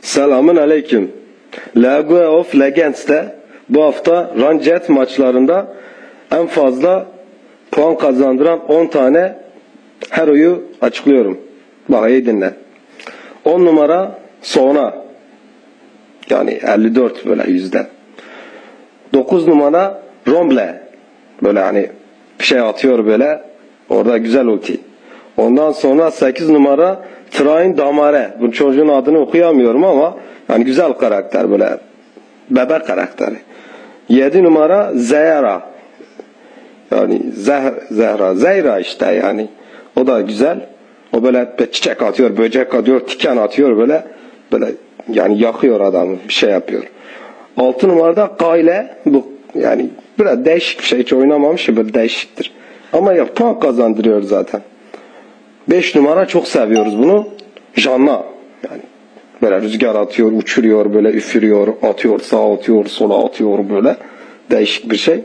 Selamun aleyküm. League of Legends'te bu hafta Rancet maçlarında en fazla puan kazandıran 10 tane hero'yu açıklıyorum. Bak iyi dinle. 10 numara Sona. Yani 54 böyle yüzde. 9 numara Romble. Böyle hani bir şey atıyor böyle. Orada güzel ulti. Ondan sonra 8 numara Train Damare. Bu çocuğun adını okuyamıyorum ama yani güzel karakter böyle. Bebek karakteri. 7 numara Zehra. Yani Zeh Zehra. Zehra işte yani. O da güzel. O böyle çiçek atıyor, böcek atıyor, tiken atıyor böyle. Böyle yani yakıyor adamı. Bir şey yapıyor. 6 numarada Kayle. Bu yani biraz değişik bir şey. Hiç oynamamış böyle değişiktir. Ama ya puan kazandırıyor zaten. 5 numara çok seviyoruz bunu. Janna. Yani böyle rüzgar atıyor, uçuruyor, böyle üfürüyor, atıyor, sağa atıyor, sola atıyor böyle. Değişik bir şey.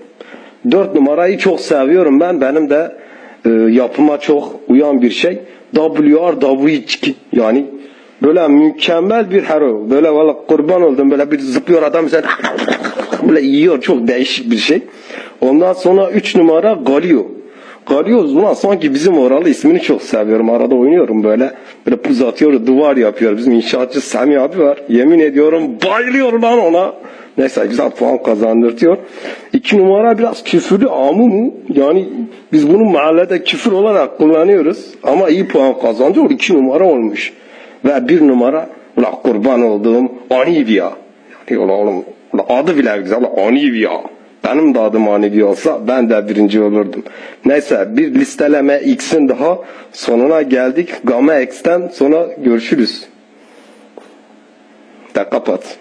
4 numarayı çok seviyorum ben. Benim de e, yapıma çok uyan bir şey. WRW2 yani böyle mükemmel bir hero. Böyle valla kurban oldum. Böyle bir zıplıyor adam mesela böyle yiyor. Çok değişik bir şey. Ondan sonra 3 numara Galio. Galio ulan sanki bizim oralı ismini çok seviyorum. Arada oynuyorum böyle. Böyle puz atıyor, duvar yapıyor. Bizim inşaatçı Sami abi var. Yemin ediyorum bayılıyorum lan ona. Neyse güzel puan kazandırtıyor. İki numara biraz küfürlü amu mu? Yani biz bunu mahallede küfür olarak kullanıyoruz. Ama iyi puan kazanıyor. İki numara olmuş. Ve bir numara ula kurban olduğum Anivia. Yani oğlum adı bile güzel. Anivia. Benim de adım Anivia olsa ben de birinci olurdum. Neyse bir listeleme X'in daha sonuna geldik. Gamma X'ten sonra görüşürüz. De kapat.